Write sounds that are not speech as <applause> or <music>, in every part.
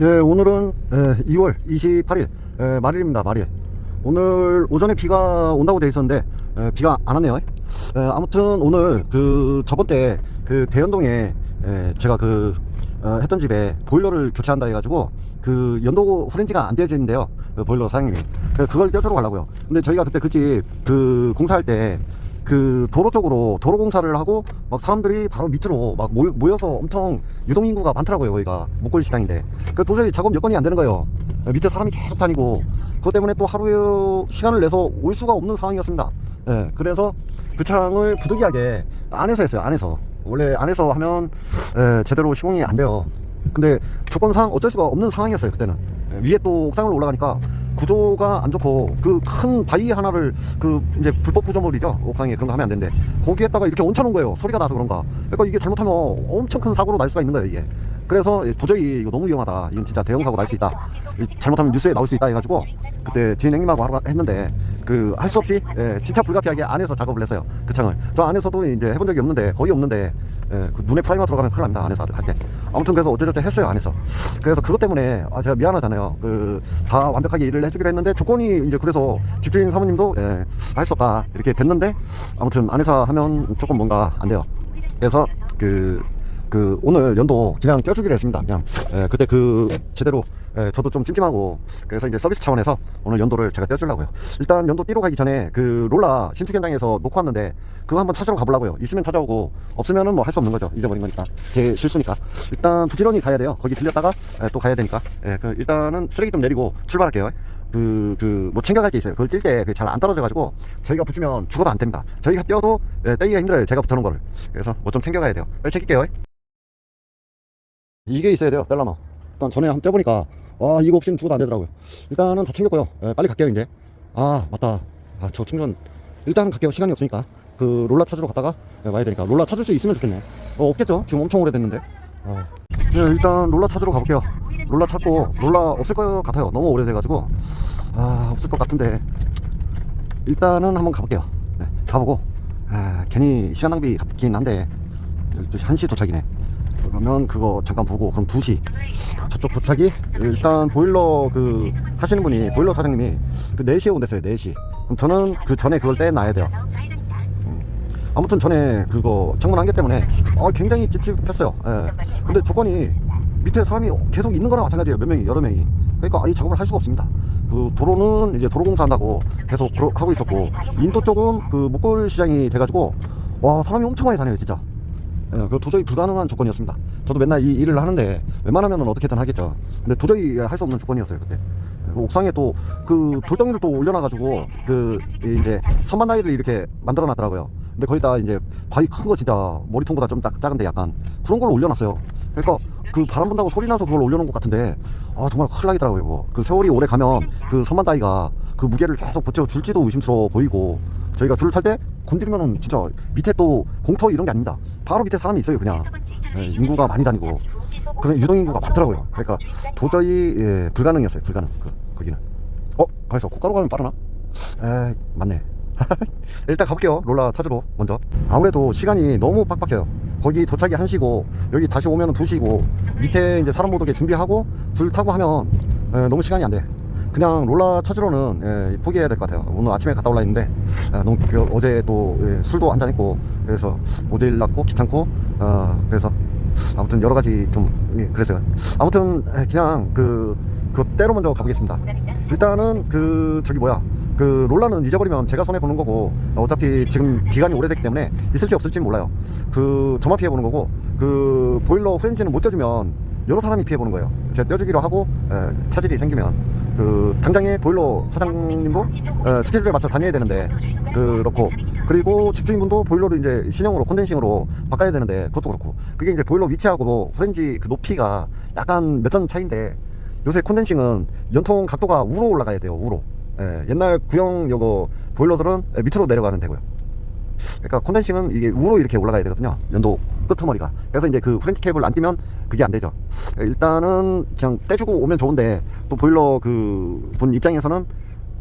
예, 오늘은 예, 2월 28일 예, 말일입니다. 말일. 오늘 오전에 비가 온다고 돼 있었는데 예, 비가 안 왔네요. 예, 아무튼 오늘 그 저번 때 그 대연동에 예, 제가 그 어, 했던 집에 보일러를 교체한다 해가지고 그 연도 후렌지가 안 떼어지는데요. 그 보일러 사장님이 그- 그걸 떼주러 가려고요. 근데 저희가 그때 그 집그 공사할 때 그 도로 쪽으로 도로 공사를 하고 막 사람들이 바로 밑으로 막 모여, 모여서 엄청 유동 인구가 많더라고요 거기가. 목골 시장인데. 그 도저히 작업 여건이 안 되는 거예요. 밑에 사람이 계속 다니고 그것 때문에 또 하루에 시간을 내서 올 수가 없는 상황이었습니다. 예 그래서 그 창을 부득이하게 안에서 했어요 안에서. 원래 안에서 하면 예, 제대로 시공이 안 돼요. 근데 조건상 어쩔 수가 없는 상황이었어요 그때는. 예, 위에 또 옥상으로 올라가니까 구조가 안 좋고 그 큰 바위 하나를 그 이제 불법 구조물이죠. 옥상에 그런 거 하면 안 되는데 거기에다가 이렇게 얹혀놓은 거예요. 소리가 나서 그런가. 그러니까 이게 잘못하면 엄청 큰 사고로 날 수가 있는 거예요 이게. 그래서 도저히 이거 너무 위험하다. 이건 진짜 대형 사고 날 수 있다. 이 잘못하면 뉴스에 나올 수 있다 해가지고 그때 지인 형님하고 하러 했는데 그 할 수 없이 예, 진짜 불가피하게 안에서 작업을 했어요 그 창을. 저 안에서도 이제 해본 적이 없는데 거의 없는데 예, 그 눈에 프라이머 들어가면 큰일 납니다 안에서 할 때 아무튼 그래서 어쩌저쩌 했어요 안에서. 그래서 그것 때문에 아 제가 미안하잖아요. 그 다 완벽하게 일을 해주기로 했는데 조건이 이제 그래서 집주인 사모님도 예, 할수 없다 이렇게 됐는데 아무튼 안에서 하면 조금 뭔가 안 돼요. 그래서 그, 그 오늘 연도 그냥 껴주기로 했습니다. 그냥. 예, 그때 그 제대로 예, 저도 좀 찜찜하고 그래서 이제 서비스 차원에서 오늘 연도를 제가 떼주려고요. 일단 연도 띠로 가기 전에 그 롤라 신축 현장에서 놓고 왔는데 그거 한번 찾으러 가보려고요. 있으면 찾아오고 없으면은 뭐 할 수 없는 거죠. 잊어버린 거니까 제 실수니까 일단 부지런히 가야 돼요. 거기 들렸다가 예, 또 가야 되니까 예, 그 일단은 쓰레기 좀 내리고 출발할게요. 그, 그, 뭐 챙겨갈 게 있어요. 그걸 뛸 때 잘 안 떨어져가지고 저희가 붙이면 죽어도 안 됩니다. 저희가 뛰어도 예, 떼기가 힘들어요. 제가 붙여놓은 거를. 그래서 뭐 좀 챙겨가야 돼요. 빨리 챙길게요. 이게 있어야 돼요. 셀라마. 일단 전에 한번 떼보니까 와 이거 없이는 죽어도 안 되더라고요. 일단은 다 챙겼고요. 예, 빨리 갈게요 이제. 아 맞다. 아 저 충전 일단 갈게요. 시간이 없으니까. 그 롤라 찾으러 갔다가 예, 와야 되니까 롤라 찾을 수 있으면 좋겠네. 어 없겠죠? 지금 엄청 오래됐는데. 어. 예, 일단 롤라 찾으러 가볼게요. 롤라 찾고 롤라 없을 것 같아요. 너무 오래돼가지고 아 없을 것 같은데 일단은 한번 가볼게요. 네, 가보고 아, 괜히 시간 낭비 같긴 한데 12시 1시 도착이네. 그러면 그거 잠깐 보고 그럼 2시. 저쪽 도착이 일단 보일러 그 하시는 분이 보일러 사장님이 그 4시에 온대서요 4시. 그럼 저는 그 전에 그걸 떼놔야 돼요. 아무튼 전에 그거 창문 안개 때문에 어, 굉장히 찝찝했어요. 예. 근데 조건이 밑에 사람이 계속 있는 거랑 마찬가지예요 몇 명이 여러 명이. 그러니까 이 작업을 할 수가 없습니다. 그 도로는 이제 도로 공사한다고 계속 하고 있었고 인도 쪽은 그 목골 시장이 돼가지고 와 사람이 엄청 많이 다녀요 진짜. 예, 그 도저히 불가능한 조건이었습니다. 저도 맨날 이 일을 하는데 웬만하면 어떻게든 하겠죠. 근데 도저히 할 수 없는 조건이었어요 그때. 예, 그 옥상에 또 그 돌덩이를 또 올려놔가지고 그 이제 선반 나이를 이렇게 만들어놨더라고요. 근데 거기다 이제 바위 큰 거 진짜 머리통보다 좀 작, 작은데 약간 그런 걸 올려놨어요. 그러니까 그 바람 분다고 소리 나서 그걸 올려놓은 것 같은데 아 정말 큰일 나겠더라고요. 이거. 그 세월이 오래 가면 그 선반 따위가 그 무게를 계속 버텨줄지도 의심스러워 보이고 저희가 줄을 탈 때 건드리면은 진짜 밑에 또 공터 이런 게 아닙니다. 바로 밑에 사람이 있어요 그냥. 예, 인구가 많이 다니고 그래서 유동 인구가 많더라고요. 그러니까 도저히 예, 불가능이었어요. 불가능. 그 거기는. 어, 그래서 고가로 가면 빠르나? 에, 맞네. <laughs> 일단 가볼게요. 롤라 찾으러 먼저. 아무래도 시간이 너무 빡빡해요. 거기 도착이 1시고 여기 다시 오면 2시고 밑에 이제 사람 못 오게 준비하고 줄 타고 하면 에, 너무 시간이 안 돼. 그냥 롤라 찾으러는 예, 포기해야 될 것 같아요. 오늘 아침에 갔다 올라 했는데 아, 너무 그, 어제 또 예, 술도 한잔 했고 그래서 모델 났고 귀찮고 어, 그래서 아무튼 여러 가지 좀 예, 그랬어요. 아무튼 예, 그냥 그, 그 때로 먼저 가보겠습니다. 일단은 그 저기 뭐야 그 롤라는 잊어버리면 제가 손해 보는 거고 어차피 지금 기간이 오래됐기 때문에 있을지 없을지 몰라요. 그 저만 피해 보는 거고 그 보일러 프렌즈는 못 떼주면 여러 사람이 피해 보는 거예요. 제가 떼주기로 하고 에, 차질이 생기면. 그 당장에 보일러 사장님도 에, 스케줄에 맞춰 다녀야 되는데 그렇고. 그리고 집주인분도 보일러를 이제 신형으로 콘덴싱으로 바꿔야 되는데 그것도 그렇고. 그게 이제 보일러 위치하고 프렌지 그 높이가 약간 몇전 차인데 요새 콘덴싱은 연통 각도가 우로 올라가야 돼요 우로. 예, 옛날 구형 요거 보일러들은 밑으로 내려가는 되고요 그러니까 콘덴싱은 이게 우로 이렇게 올라가야 되거든요. 연도 끄트머리가. 그래서 이제 그 프렌치 케이블 안 띄면 그게 안 되죠. 예, 일단은 그냥 떼주고 오면 좋은데 또 보일러 그 분 입장에서는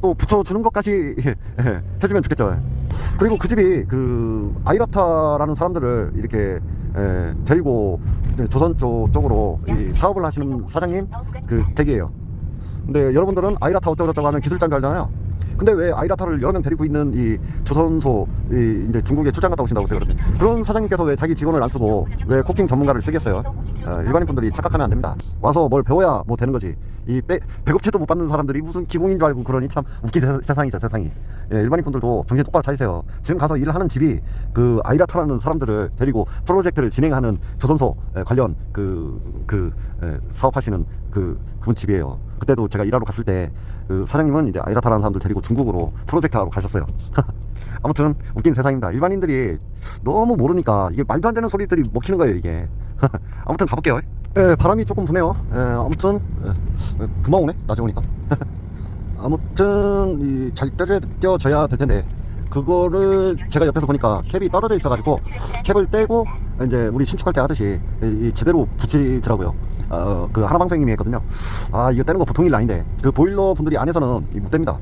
또 붙여주는 것까지 <laughs> 해주면 좋겠죠. 그리고 그 집이 그 아이라타라는 사람들을 이렇게 에, 데리고 네, 조선 쪽 쪽으로 이 사업을 하시는 사장님 그 댁이에요. 근데 여러분들은 아이라타 어쩌고저쩌고 하는 기술자인 줄 알잖아요. 근데 왜 아이라타를 여러 명 데리고 있는 이 조선소 이 이제 중국에 출장 갔다 오신다고 그러거든요. 그런 사장님께서 왜 자기 직원을 안 쓰고 왜 쿠킹 전문가를 쓰겠어요? 어, 일반인 분들이 착각하면 안 됩니다. 와서 뭘 배워야 뭐 되는 거지. 이 배, 배급체도 못 받는 사람들이 무슨 기공인 줄 알고 그러니 참 웃긴 세, 세상이죠 세상이. 예, 일반인 분들도 정신 똑바로 차리세요. 지금 가서 일을 하는 집이 그 아이라타라는 사람들을 데리고 프로젝트를 진행하는 조선소 에, 관련 그, 그 에, 사업하시는 그 그분 집이에요. 그때도 제가 일하러 갔을 때 그 사장님은 이제 아이라타라는 사람들 데리고 중국으로 프로젝트 하러 가셨어요. <laughs> 아무튼 웃긴 세상입니다. 일반인들이 너무 모르니까 이게 말도 안 되는 소리들이 먹히는 거예요 이게. <laughs> 아무튼 가볼게요. 예, 바람이 조금 부네요. 예, 아무튼 예, 예, 금방 오네. 낮에 오니까. <laughs> 아무튼 이잘 떼줘야 떼어져야 될 텐데 그거를 제가 옆에서 보니까 캡이 떨어져 있어가지고 캡을 떼고 이제 우리 신축할 때 하듯이 제대로 붙이더라고요. 어, 그 하나방송님이 했거든요. 아 이거 떼는 거 보통 일 아닌데 그 보일러 분들이 안에서는 이못 뗍니다.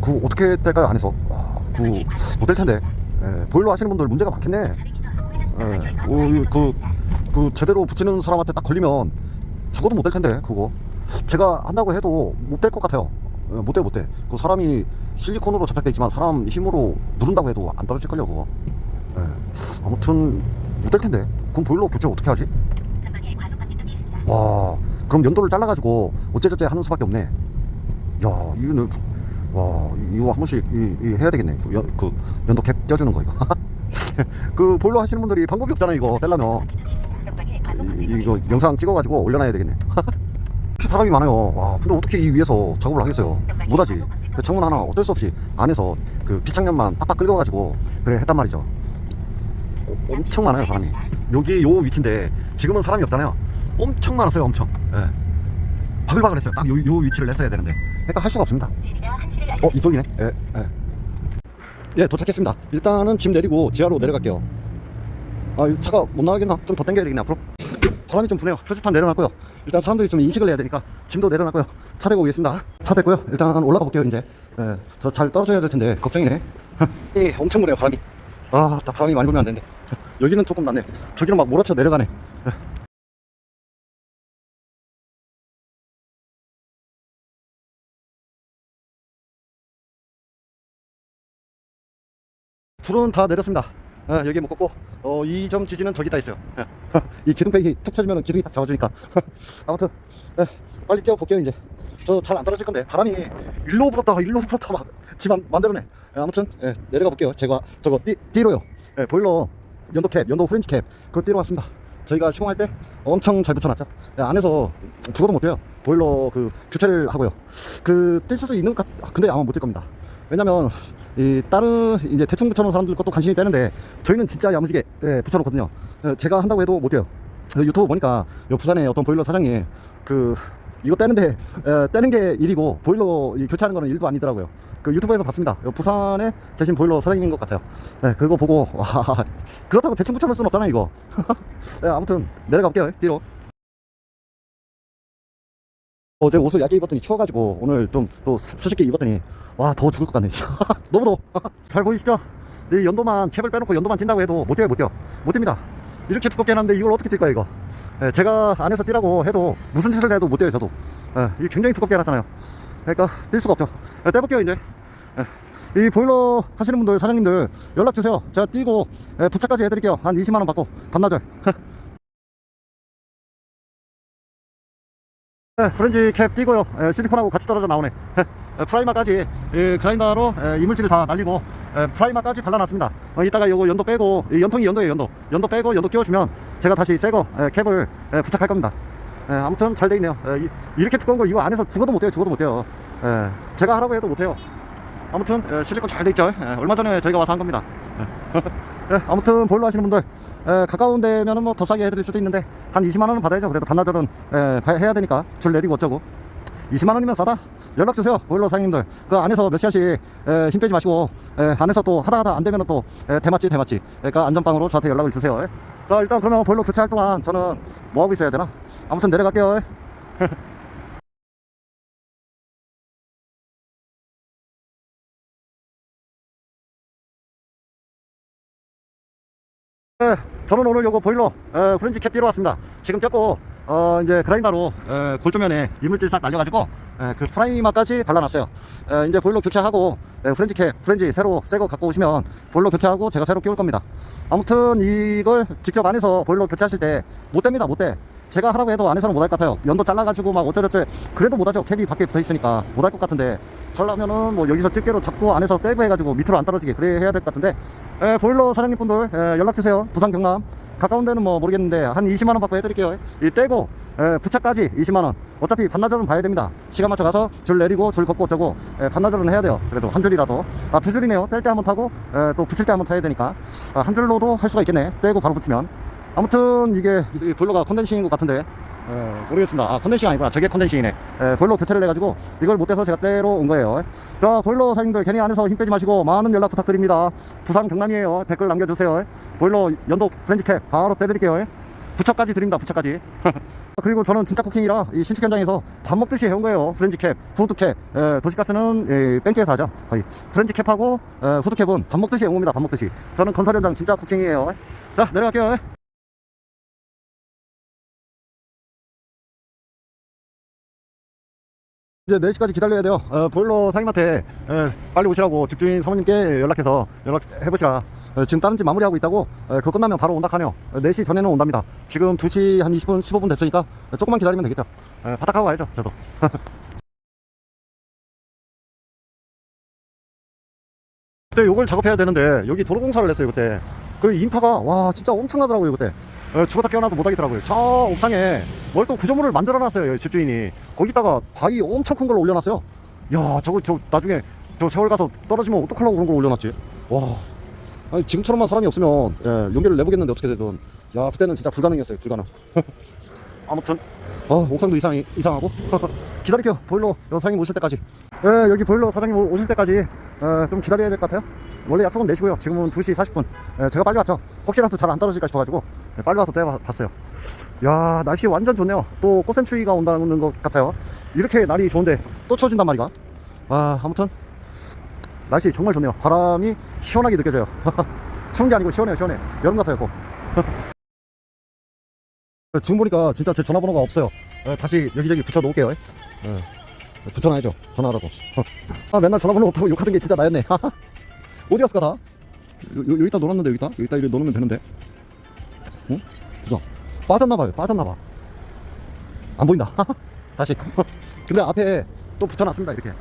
그 어떻게 뗄까요 안에서? 와, 그못뗄 텐데. 예, 보일러 하시는 분들 문제가 많겠네. 예, 어, 그, 그 제대로 붙이는 사람한테 딱 걸리면 죽어도 못 될 텐데 그거. 제가 한다고 해도 못 될 것 같아요. 예, 못돼 못돼. 그 사람이 실리콘으로 접착돼 있지만 사람 힘으로 누른다고 해도 안 떨어질걸요 그거. 예, 아무튼 못될 텐데. 그럼 보일러 교체 어떻게 하지? 전방에 과속 방지턱이 있습니다. 와, 그럼 연도를 잘라가지고 어째저째 하는 수밖에 없네. 야, 이거는 와, 이거 한 번씩 이, 이 해야 되겠네. 그, 연, 그 연도 캡 껴주는 거 이거. <laughs> 그 보일러 하시는 분들이 방법이 없잖아 이거 떼려면. 전방에 과속 이, 방지턱이 이거 영상 찍어가지고 올려놔야 되겠네. <laughs> 사람이 많아요. 와, 근데 어떻게 이 위에서 작업을 하겠어요? 못하지. 그 창문 하나 어쩔 수 없이 안에서 그 비창면만 빡빡 긁어가지고 그래 했단 말이죠. 어, 엄청 많아요 사람이. 여기 요 위치인데 지금은 사람이 없잖아요. 엄청 많았어요, 엄청. 예. 바글바글했어요. 딱 요 요 위치를 냈어야 되는데. 그러니까 할 수가 없습니다. 어 이쪽이네. 예, 예. 예, 도착했습니다. 일단은 짐 내리고 지하로 내려갈게요. 아, 이 차가 못 나가겠나? 좀 더 당겨야 되겠네 앞으로. 바람이 좀 부네요. 표지판 내려놨고요. 일단 사람들이 좀 인식을 해야 되니까 짐도 내려놨고요. 차 대고 오겠습니다. 차 됐고요. 일단 올라가 볼게요 이제. 예, 저 잘 떨어져야 될 텐데 걱정이네. <laughs> 예, 엄청 부네요 바람이. 아, 나 바람이 많이 불면 안 되는데. 여기는 조금 낫네. 저기는 막 몰아쳐 내려가네. 예. <laughs> 줄은 다 내렸습니다. 아, 여기 묶었고 어, 이 점 지지는 저기 다 있어요. 예. <laughs> 이 기둥팩이 툭 쳐지면 기둥이 딱 잡아주니까. <laughs> 아무튼 예, 빨리 뛰어 볼게요 이제. 저 잘 안 떨어질 건데 바람이 일로 불었다가 일로 불었다가 막집 만들어내. 예, 아무튼 예, 내려가 볼게요. 제가 저거 띠, 띠로요. 예, 보일러 연도 캡, 연도 프렌치 캡 그걸 띠로 왔습니다. 저희가 시공할 때 엄청 잘 붙여놨죠. 예, 안에서 죽어도 못 돼요. 보일러 그 교체를 하고요. 그 뛸 수도 있는 것 같, 근데 아마 못 뛸 겁니다. 왜냐면 이 다른 이제 대충 붙여놓은 사람들 것도 간신히 떼는데 저희는 진짜 야무지게 예, 붙여놓거든요. 예, 제가 한다고 해도 못 돼요. 그 유튜브 보니까 요 부산에 어떤 보일러 사장이 그 이거 떼는데 에, 떼는 게 일이고 보일러 이 교체하는 거는 일도 아니더라고요. 그 유튜브에서 봤습니다. 요 부산에 계신 보일러 사장님인 것 같아요. 네, 그거 보고 와 <laughs> 그렇다고 대충 붙여놓을 수는 없잖아요 이거. 네, <laughs> 아무튼 내려가 볼게요 뒤로. 어제 옷을 얇게 입었더니 추워가지고 오늘 좀 또 수십게 입었더니 와 더워 죽을 것 같네 진짜. <laughs> 너무 더워. <laughs> 잘 보이시죠? 이 연도만 캡을 빼놓고 연도만 뛴다고 해도 못 뛰어요 못 뛰어 못 뜁니다. 이렇게 두껍게 해놨는데 이걸 어떻게 뛸 거야 이거? 예, 제가 안에서 뛰라고 해도 무슨 짓을 해도 못 뛰어요 저도. 예, 이게 굉장히 두껍게 해놨잖아요. 그러니까 뛸 수가 없죠. 예, 떼볼게요 이제. 예. 이 보일러 하시는 분들 사장님들 연락 주세요. 제가 뛰고 예, 부착까지 해드릴게요. 한 20만원 받고 반나절 <laughs> 네, 프렌지 캡 띄고요. 에, 실리콘하고 같이 떨어져 나오네. 에, 프라이마까지 이 그라인더로 에, 이물질을 다 날리고 에, 프라이마까지 발라놨습니다. 어, 이따가 요거 연도 빼고 이 연통이 연도예요 연도. 연도 빼고 연도 끼워주면 제가 다시 새거 에, 캡을 에, 부착할 겁니다. 에, 아무튼 잘 돼 있네요. 에, 이, 이렇게 두꺼운 거 이거 안에서 죽어도 못 돼요. 죽어도 못 돼요. 에, 제가 하라고 해도 못 해요. 아무튼 에, 실리콘 잘 돼 있죠. 에, 얼마 전에 저희가 와서 한 겁니다. 예, <laughs> 아무튼 보일러 하시는 분들 에, 가까운 데면은 뭐 더 싸게 해드릴 수도 있는데 한 20만 원은 받아야죠. 그래도 반나절은 에, 봐- 해야 되니까 줄 내리고 어쩌고 20만 원이면 싸다. 연락 주세요. 보일러 사장님들 그 안에서 몇 시간씩 에, 힘 빼지 마시고 에, 안에서 또 하다 하다 안 되면은 또 에, 대맞지 대맞지. 그러니까 안전빵으로 저한테 연락을 주세요. 예. 자 일단 그러면 보일러 교체할 동안 저는 뭐 하고 있어야 되나? 아무튼 내려갈게요. <laughs> 저는 오늘 요거 보일러 에, 프렌치 캡 뛰러 왔습니다. 지금 꼈고 어 이제 그라인더로 에, 골조면에 이물질 싹 날려가지고 에, 그 프라이머까지 발라놨어요. 에, 이제 보일러 교체하고 에, 프렌치 캡 프렌치 새로 새 거 갖고 오시면 보일러 교체하고 제가 새로 끼울 겁니다. 아무튼 이걸 직접 안에서 보일러 교체하실 때 못 됩니다 못 돼. 제가 하라고 해도 안에서는 못할 것 같아요. 연도 잘라가지고 막 어쩌저쩌 그래도 못하죠. 캡이 밖에 붙어 있으니까 못할 것 같은데 하려면은 뭐 여기서 집게로 잡고 안에서 떼고 해가지고 밑으로 안 떨어지게 그래 해야 될 것 같은데 에, 보일러 사장님 분들 에, 연락 주세요. 부산 경남 가까운 데는 뭐 모르겠는데 한 20만 원 받고 해드릴게요. 이 떼고 에, 부착까지 20만 원. 어차피 반나절은 봐야 됩니다. 시간 맞춰 가서 줄 내리고 줄 걷고 어쩌고 에, 반나절은 해야 돼요. 그래도 한 줄이라도 아 두 줄이네요. 뗄 때 한번 타고 에, 또 붙일 때 한번 타야 되니까 아, 한 줄로도 할 수가 있겠네. 떼고 바로 붙이면 아무튼 이게 이 보일러가 컨덴싱인 것 같은데 에, 모르겠습니다. 아 컨덴싱 아니구나. 저게 컨덴싱이네. 에, 보일러 교체를 해가지고 이걸 못해서 제가 때로 온 거예요. 자 보일러 사장님들 괜히 안에서 힘 빼지 마시고 많은 연락 부탁드립니다. 부산 경남이에요. 댓글 남겨주세요. 보일러 연도 프렌즈캡 바로 떼드릴게요. 부착까지 드립니다. 부착까지. <laughs> 그리고 저는 진짜 쿠킹이라 이 신축 현장에서 밥 먹듯이 해온 거예요. 프렌즈캡, 후드캡, 에, 도시가스는 에, 뱅크에서 하죠. 거의 프렌즈캡하고 에, 후드캡은 밥 먹듯이 해온 겁니다. 밥 먹듯이. 저는 건설 현장 진짜 쿠킹이에요. 자 내려갈게요. 이제 4시까지 기다려야 돼요. 어, 보일러 사장님한테 에, 빨리 오시라고 집주인 사모님께 연락해서 연락해보시라. 어, 지금 다른 집 마무리하고 있다고 에, 그거 끝나면 바로 온다 하네요. 어, 4시 전에는 온답니다. 지금 2시 한 20분, 15분 됐으니까 어, 조금만 기다리면 되겠죠. 에, 바닥하고 가야죠, 저도. <laughs> 그때 요걸 작업해야 되는데 여기 도로 공사를 했어요, 그때. 그 인파가 와 진짜 엄청나더라고요, 그때. 어, 죽었다 깨어나도 못 하겠더라고요. 저 옥상에 뭘또 구조물을 만들어 놨어요, 여기 집주인이. 거기다가 바위 엄청 큰걸 올려놨어요. 야, 저거 저 나중에 저 세월 가서 떨어지면 어떡하려고 그런 걸 올려놨지? 와, 아니, 지금처럼만 사람이 없으면 예, 용기를 내보겠는데 어떻게 되든. 야, 그때는 진짜 불가능했어요, 불가능. <laughs> 아무튼 어, 옥상도 이상 이상하고 <laughs> 기다릴게요. 보일러 사장님 오실 때까지. 예, 여기 보일러 사장님 오- 오실 때까지 어, 좀 기다려야 될 것 같아요. 원래 약속은 내시고요. 지금은 2시 40분. 예, 제가 빨리 왔죠. 혹시라도 잘 안 떨어질까 싶어가지고 예, 빨리 와서 떼봤어요. 야, 날씨 완전 좋네요. 또 꽃샘추위가 온다는 것 같아요. 이렇게 날이 좋은데 또 추워진단 말이가. 와, 아무튼 날씨 정말 좋네요. 바람이 시원하게 느껴져요. <laughs> 추운 게 아니고 시원해요, 시원해. 여름 같아요, 꼭. <laughs> 지금 보니까 진짜 제 전화번호가 없어요. 예, 다시 여기저기 붙여 놓을게요. 예. 붙여놔야죠. 전화하라고. <laughs> 아, 맨날 전화번호 없다고 욕하던 게 진짜 나였네. 어디 갔을까, 다? 요, 요, 여기다 놀았는데, 여기다? 여기다 이렇게 놓으면 되는데. 응? 그죠? 빠졌나봐요. 빠졌나봐. 안 보인다. <laughs> 다시. <laughs> 근데 앞에 또 붙여놨습니다, 이렇게.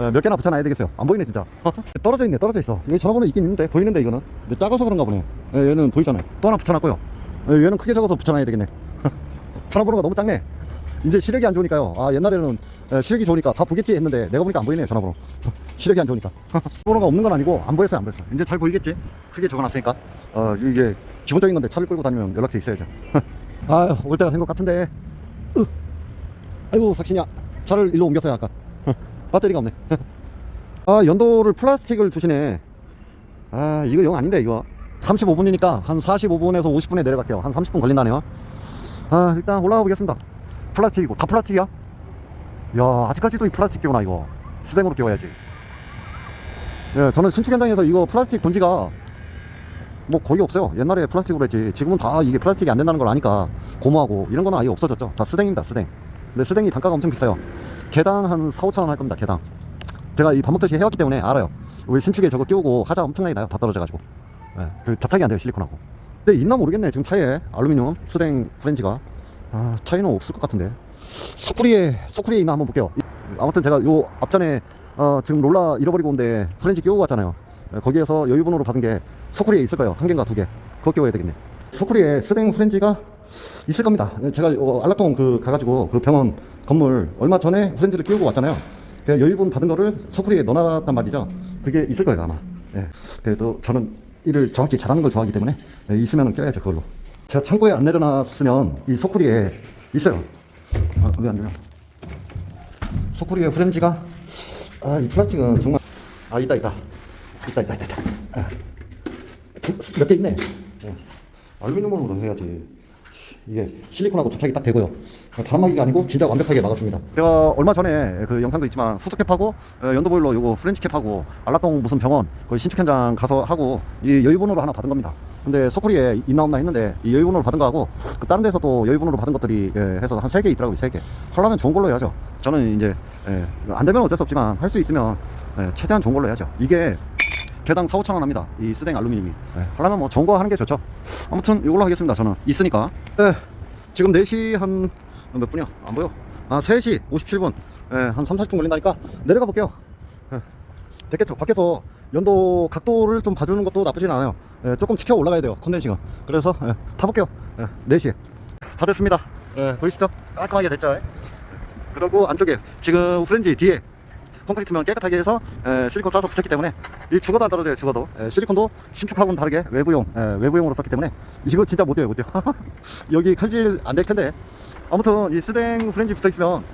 예, 몇 개나 붙여놔야 되겠어요. 안 보이네, 진짜. <laughs> 떨어져 있네, 떨어져 있어. 여기 전화번호 있긴 있는데, 보이는데, 이거는. 근데 작아서 그런가 보네. 예, 얘는 보이잖아요. 또 하나 붙여놨고요. 예, 얘는 크게 적어서 붙여놔야 되겠네. 전화번호가 너무 작네. 이제 시력이 안 좋으니까요. 아 옛날에는 에, 시력이 좋으니까 다 보겠지 했는데 내가 보니까 안 보이네 전화번호. 시력이 안 좋으니까. 번호가 없는 건 아니고 안 보였어요 안 보였어. 이제 잘 보이겠지? 크게 적어놨으니까. 어 이게 기본적인 건데 차를 끌고 다니면 연락처 있어야죠. <laughs> 아올 때가 된 것 같은데. 으. 아이고 삭신이야. 차를 일로 옮겼어요 아까. <laughs> 배터리가 없네. <laughs> 아 연도를 플라스틱을 주시네. 아 이거 영 아닌데 이거. 35분이니까 한 45분에서 50분에 내려갈게요. 한 30분 걸린다네요. 아 일단 올라가 보겠습니다 플라스틱이고 다 플라스틱이야? 야 아직까지도 이 플라스틱 끼우나 이거 수생으로 끼워야지 예 저는 신축 현장에서 이거 플라스틱 본지가 뭐 거의 없어요. 옛날에 플라스틱으로 했지. 지금은 다 이게 플라스틱이 안 된다는 걸 아니까 고무하고 이런 거는 아예 없어졌죠. 다 스댕입니다 스댕. 근데 스댕이 단가가 엄청 비싸요. 개당 한 4, 5천 원 할 겁니다 개당. 제가 이 밥 먹듯이 해왔기 때문에 알아요. 우리 신축에 저거 끼우고 하자 엄청나게 나요 다 떨어져가지고. 예, 그 접착이 안 돼요 실리콘하고. 근데 있나 모르겠네 지금 차에. 알루미늄 스댕 프렌즈가. 아 차이는 없을 것 같은데. 소쿠리에 소쿠리에 있나 한번 볼게요. 이- 아무튼 제가 요 앞전에 어, 지금 롤라 잃어버리고 온데 프렌즈 끼우고 갔잖아요. 예, 거기에서 여유분으로 받은 게 소쿠리에 있을 거예요. 한 개인가 두 개. 그거 끼워야 되겠네. 소쿠리에 스댕 프렌즈가 있을 겁니다. 예, 제가 어, 안락동 그 가가지고 그 병원 건물 얼마 전에 프렌즈를 끼우고 왔잖아요. 그 여유분 받은 거를 소쿠리에 넣어놨단 말이죠. 그게 있을 거예요 아마. 예. 그래도 저는 일을 정확히 잘하는 걸 좋아하기 때문에 예, 있으면 껴야죠 그걸로. 제가 창고에 안 내려놨으면 이 소쿠리에 있어요. 아, 왜안 되냐 소쿠리에 프렌즈가 아 이 플라스틱은 정말 아 있다 있다. 있다 있다 있다, 있다. 아. 몇 개 있네 예. 알루미늄으로 해야지 이게 실리콘하고 접착이 딱 되고요. 바람막이가 아니고 진짜 완벽하게 막아줍니다. 제가 얼마 전에 그 영상도 있지만 후속캡하고 어, 연도보일러 요거 프렌치캡하고 안락동 무슨 병원 거기 신축 현장 가서 하고 이 여유번호로 하나 받은 겁니다. 근데 소쿠리에 있나 없나 했는데 이 여유번호로 받은 거하고 그 다른 데서 또 여유번호로 받은 것들이 예, 해서 한 세 개 있더라고요. 세 개. 하려면 좋은 걸로 해야죠. 저는 이제 예, 안 되면 어쩔 수 없지만 할 수 있으면 예, 최대한 좋은 걸로 해야죠. 이게 개당 4, 5천 원 합니다. 이 스댕 알루미늄이. 예, 하려면 뭐 좋은 거 하는 게 좋죠. 아무튼 이걸로 하겠습니다. 저는 있으니까. 예, 지금 4시 한 몇 분이야? 안 보여. 아, 3시 57분. 예, 한 3, 40분 걸린다니까 내려가 볼게요. 예, 됐겠죠. 밖에서 연도 각도를 좀 봐주는 것도 나쁘진 않아요. 예, 조금 지켜 올라가야 돼요. 컨덴싱은. 그래서 예, 타볼게요. 예, 4시에. 다 됐습니다. 예, 보이시죠? 깔끔하게 됐죠? 예. 그리고 안쪽에 지금 프렌지 뒤에 콘크리트면 깨끗하게 해서 에, 실리콘 쏴서 붙였기 때문에 이 죽어도 안 떨어져요 죽어도. 에, 실리콘도 신축하고는 다르게 외부용 에, 외부용으로 썼기 때문에 이거 진짜 못돼요 못돼요. <laughs> 여기 칼질 안 될 텐데 아무튼 이 스댕 프렌지 붙어 있으면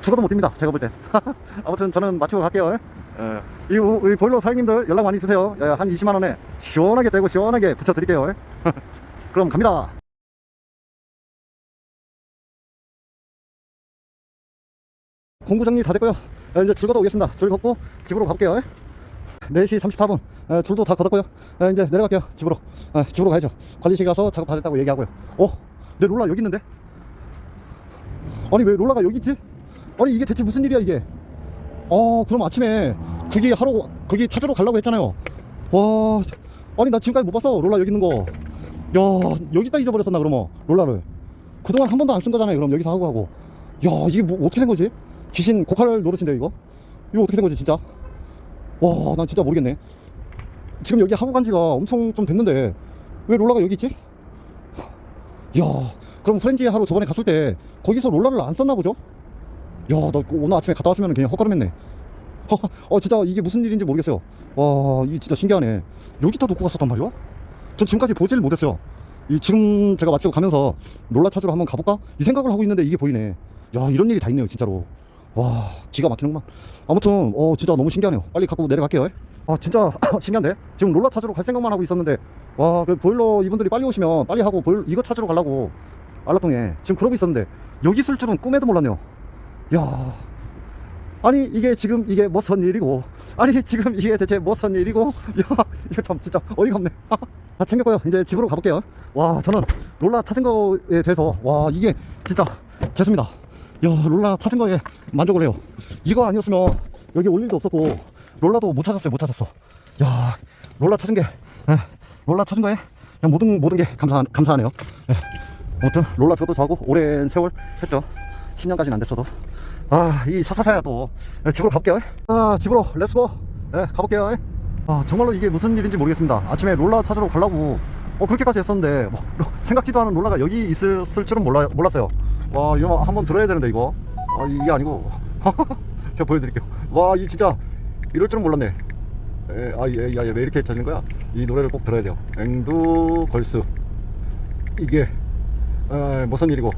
죽어도 못 됩니다 제가 볼땐 <laughs> 아무튼 저는 마치고 갈게요. 에, 이, 우- 이 보일러 사장님들 연락 많이 주세요. 예, 한 20만원에 시원하게 떼고 시원하게 붙여 드릴게요. 에. <laughs> 그럼 갑니다. 공구 정리 다 됐고요. 에, 이제 줄 걷어 오겠습니다. 줄 걷고 집으로 갈게요. 4시 34분. 에, 줄도 다 걷었고요. 에, 이제 내려갈게요. 집으로. 에, 집으로 가야죠. 관리실 가서 작업 다 됐다고 얘기하고요. 어? 내 롤라 여기 있는데? 아니 왜 롤라가 여기 있지? 아니 이게 대체 무슨 일이야 이게? 어 그럼 아침에 그게 하러 그게 찾으러 가려고 했잖아요. 와 아니 나 지금까지 못 봤어 롤라 여기 있는 거. 야 여기다 잊어버렸었나 그러면 롤라를. 그동안 한 번도 안 쓴 거잖아요. 그럼 여기서 하고 하고. 야 이게 뭐 어떻게 된 거지? 귀신 고칼 노릇인데 이거? 이거 어떻게 된 거지 진짜? 와 난 진짜 모르겠네. 지금 여기 하고 간 지가 엄청 좀 됐는데 왜 롤라가 여기 있지? 야 그럼 프렌지 하러 저번에 갔을 때 거기서 롤라를 안 썼나 보죠? 야나 오늘 아침에 갔다 왔으면 그냥 헛걸음했네. 어 진짜 이게 무슨 일인지 모르겠어요. 와이 진짜 신기하네. 여기다 놓고 갔었단 말이야? 전 지금까지 보질 못했어요. 이 지금 제가 마치고 가면서 롤라 찾으러 한번 가볼까? 이 생각을 하고 있는데 이게 보이네. 야 이런 일이 다 있네요 진짜로. 와 기가 막히는구만. 아무튼 어 진짜 너무 신기하네요. 빨리 갖고 내려갈게요. 아 진짜 <laughs> 신기한데? 지금 롤라 찾으러 갈 생각만 하고 있었는데 와 그 보일러 이분들이 빨리 오시면 빨리 하고 보일 이거 찾으러 가려고 안락동에 지금 그러고 있었는데 여기 있을 줄은 꿈에도 몰랐네요. 야 아니 이게 지금 이게 무슨 일이고 아니 지금 이게 대체 무슨 일이고 <laughs> 야 이거 참 진짜 어이가 없네 <laughs> 다 챙겼고요 이제 집으로 가볼게요 와 저는 롤라 찾은 거에 대해서 와 이게 진짜 야 롤라 찾은 거에 만족을 해요. 이거 아니었으면 여기 올 일도 없었고 롤라도 못 찾았어요 못 찾았어. 야 롤라 찾은 게 에, 롤라 찾은 거에 그냥 모든 모든 게 감사 감사하네요. 예. 아무튼 롤라 저도 저하고 오랜 세월 했죠. 10년까지는 안 됐어도. 아이 사사사야 또. 예, 집으로 가볼게요. 아 집으로 렛츠고. 예 가볼게요. 예. 아 정말로 이게 무슨 일인지 모르겠습니다. 아침에 롤라 찾으러 가려고 어 그렇게까지 했었는데 뭐, 로- 생각지도 않은 롤라가 여기 있을 줄은 몰라, 몰랐어요 와 이거 한번 들어야 되는데 이거 아 이게 아니고 <laughs> 제가 보여드릴게요 와 이 진짜 이럴 줄은 몰랐네 에, 아, 예, 야, 왜 이렇게 찾는 거야? 이 노래를 꼭 들어야 돼요. 앵두 걸스. 이게, 에, 무슨 일이고.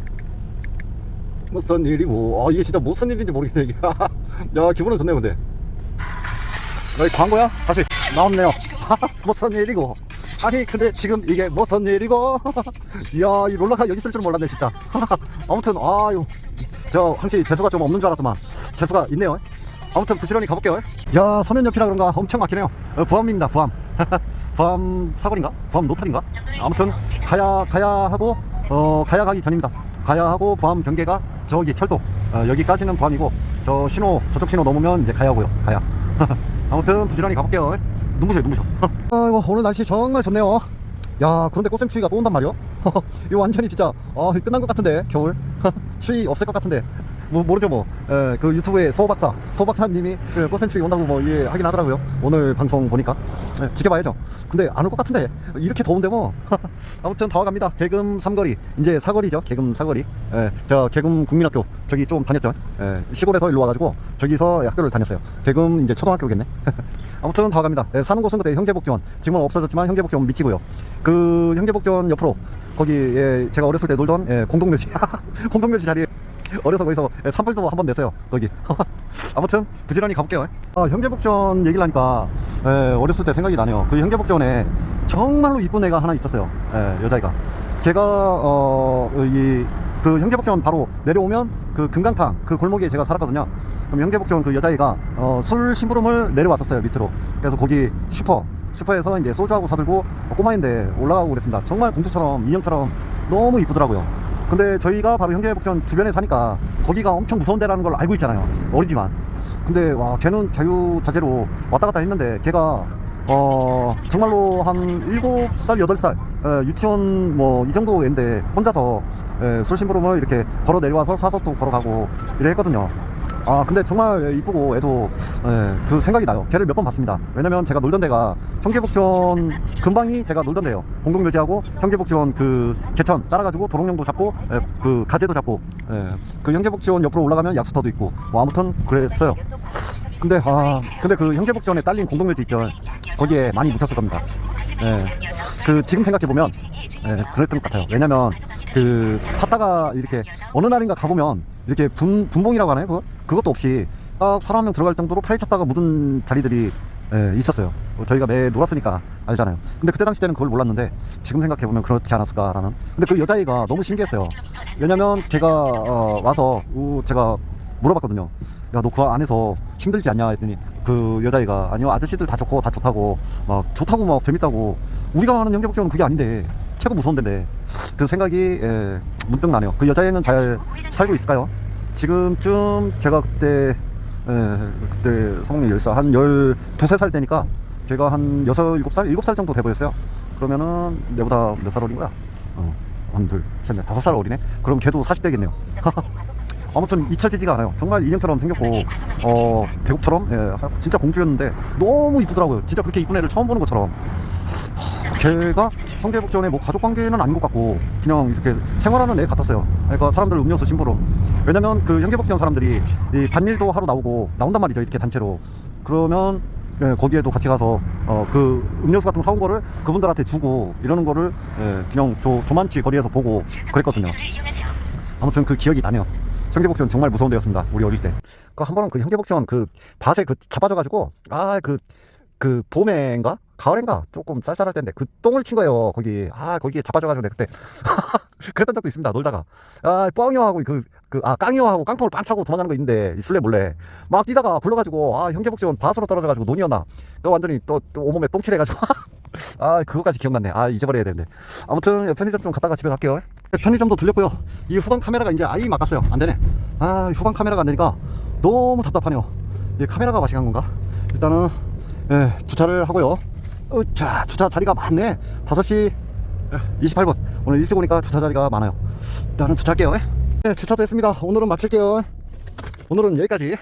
무슨 일이고. 아, 이게 진짜 무슨 일인지 모르겠네. <laughs> 야, 기분은 좋네요, 근데. 여기 광고야? 다시 나왔네요. <laughs> 무슨 일이고. 아니, 근데 지금 이게 무슨 일이고. <laughs> 이야, 이 롤러가 여기 있을 줄 몰랐네, 진짜. <laughs> 아무튼, 아유. 저, 확실히 재수가 좀 없는 줄 알았더만. 재수가 있네요. 아무튼 부지런히 가볼게요. 야 서면 옆이라 그런가 엄청 막히네요. 어, 부암입니다. 부암. <laughs> 부암 사거리인가? 부암 노탈인가? 아무튼 가야 가야 하고 어 가야 가기 전입니다. 가야 하고 부암 경계가 저기 철도 어, 여기까지는 부암이고 저 신호 저쪽 신호 넘으면 이제 가야고요. 가야. 아무튼 부지런히 가볼게요. 눈부셔요 눈부셔. 아이고 오늘 날씨 정말 좋네요. 야 그런데 꽃샘추위가 또 온단 말이야? <laughs> 이거 완전히 진짜 아 끝난 것 같은데 겨울 <laughs> 추위 없을 것 같은데 뭐 모르죠 뭐. 에, 그 유튜브에 소 박사, 소 박사님이 그 꽃샘추위 온다고 뭐 예, 하긴 하더라고요. 오늘 방송 보니까 예, 지켜봐야죠. 근데 안 올 것 같은데 이렇게 더운데 뭐. <laughs> 아무튼 다 와갑니다. 개금 삼거리 이제 사거리죠. 개금 사거리. 예, 저 개금 국민학교 저기 좀 다녔죠. 예, 시골에서 일로 와가지고 저기서 학교를 다녔어요. 개금 이제 초등학교겠네. 아무튼 다 와갑니다. 예, 사는 곳은 그때 형제복지원. 지금은 없어졌지만 형제복지원 미치고요. 그 형제복지원 옆으로 거기 예, 제가 어렸을 때 놀던 예, 공동묘지. <laughs> 공동묘지 자리에 어려서 거기서 산불도 한 번 냈어요 거기. <laughs> 아무튼 부지런히 가볼게요. 아, 형제복지원 얘기를 하니까 에, 어렸을 때 생각이 나네요. 그 형제복지원에 정말로 이쁜 애가 하나 있었어요 에, 여자애가. 걔가 어 이 그 형제복지원 바로 내려오면 그 금강탕 그 골목에 제가 살았거든요. 그럼 형제복지원 그 여자애가 어, 술 심부름을 내려왔었어요 밑으로. 그래서 거기 슈퍼 슈퍼에서 이제 소주하고 사들고 꼬마인데 올라가고 그랬습니다. 정말 공주처럼 인형처럼 너무 이쁘더라고요. 근데 저희가 바로 형제복지원 주변에 사니까 거기가 엄청 무서운 데라는 걸 알고 있잖아요. 어리지만. 근데 와 걔는 자유자재로 왔다 갔다 했는데 걔가 어 정말로 한 7살 8살 에, 유치원 뭐 이 정도 애인데 혼자서 에, 술심부름을 이렇게 걸어 내려와서 사서 또 걸어가고 이래 했거든요. 아 근데 정말 이쁘고 애도 에, 그 생각이 나요. 걔를 몇 번 봤습니다. 왜냐면 제가 놀던 데가 형제복지원 근방이 제가 놀던 데요. 공동묘지하고 형제복지원 그 개천 따라가지고 도롱뇽도 잡고 에, 그 가재도 잡고 에, 그 형제복지원 옆으로 올라가면 약수터도 있고 뭐 아무튼 그랬어요 근데 아 근데 그 형제복지원에 딸린 공동묘지 있죠. 거기에 많이 묻혔을 겁니다. 예. 그 지금 생각해 보면 예, 그랬던 것 같아요. 왜냐면 그 탔다가 이렇게 어느 날인가 가보면 이렇게 분 분봉이라고 하나요 그거? 그것도 없이 딱 사람 한 명 들어갈 정도로 파헤쳤다가 묻은 자리들이 예, 있었어요. 어, 저희가 매 놀았으니까 알잖아요. 근데 그때 당시 때는 그걸 몰랐는데 지금 생각해 보면 그렇지 않았을까라는. 근데 그 여자애가 너무 신기했어요. 왜냐면 걔가 어, 와서 우, 제가 물어봤거든요. 야, 너 그 안에서 힘들지 않냐 했더니 그 여자애가 아니요, 아저씨들 다 좋고 다 좋다고 막 좋다고 막 재밌다고 우리가 하는 영재복지원은 그게 아닌데 최고 무서운 데인데 그 생각이 예, 문득 나네요. 그 여자애는 잘 살고 있을까요? 지금쯤 제가 그때 예, 그때 성룡이 10살 한 12, 살 때니까 걔가 한 6, 7살? 7살 정도 돼 보였어요. 그러면은 내보다 몇 살 어린 거야? 어, 한 둘, 셋, 넷, 다섯 살 어리네? 그럼 걔도 40대겠네요. 아무튼 잊혀지지가 않아요. 정말 인형처럼 생겼고 어 배국처럼 예, 진짜 공주였는데 너무 이쁘더라고요. 진짜 그렇게 이쁜 애를 처음 보는 것처럼. 하, 걔가 성대복지원의 뭐 가족 관계는 아닌 것 같고 그냥 이렇게 생활하는 애 같았어요. 그러니까 사람들 음료수 심부름. 왜냐면 그 형제복지원 사람들이 이 반일도 하러 나오고 나온단 말이죠. 이렇게 단체로. 그러면 예, 거기에도 같이 가서 어, 그 음료수 같은 거 사온 거를 그분들한테 주고 이러는 거를 예, 그냥 조, 조만치 거리에서 보고 그랬거든요. 아무튼 그 기억이 나네요. 형제복지원 정말 무서운 데였습니다. 우리 어릴 때. 그한 번은 그 형제복지원 그 밭에 그 잡아져가지고 아 그 그 봄에인가 가을인가 조금 쌀쌀할 때인데 그 똥을 친 거예요. 거기 아 거기에 잡아져가지고 내가 그때 <laughs> 그랬던 적도 있습니다. 놀다가 아 뻥이와하고 그 그 아 깡이와하고 깡통을 빤 차고 도망가는 거 있는데 이 술래 몰래 막 뛰다가 굴러가지고 아 형제복지원 밭으로 떨어져가지고 논이었나 그 완전히 또, 또 온몸에 똥칠해가지고 <laughs> 아 그거까지 기억났네. 아 잊어버려야 되는데 아무튼 편의점 좀 갔다가 집에 갈게요. 편의점도 들렸고요. 이 후방 카메라가 이제 아예 막았어요. 안 되네. 아 후방 카메라가 안 되니까 너무 답답하네요. 이 카메라가 맛이 간 건가? 일단은 예, 주차를 하고요. 어, 자 주차 자리가 많네. 5시 28분. 오늘 일찍 오니까 주차 자리가 많아요. 일단은 주차할게요. 네, 주차도 했습니다. 오늘은 마칠게요. 오늘은 여기까지.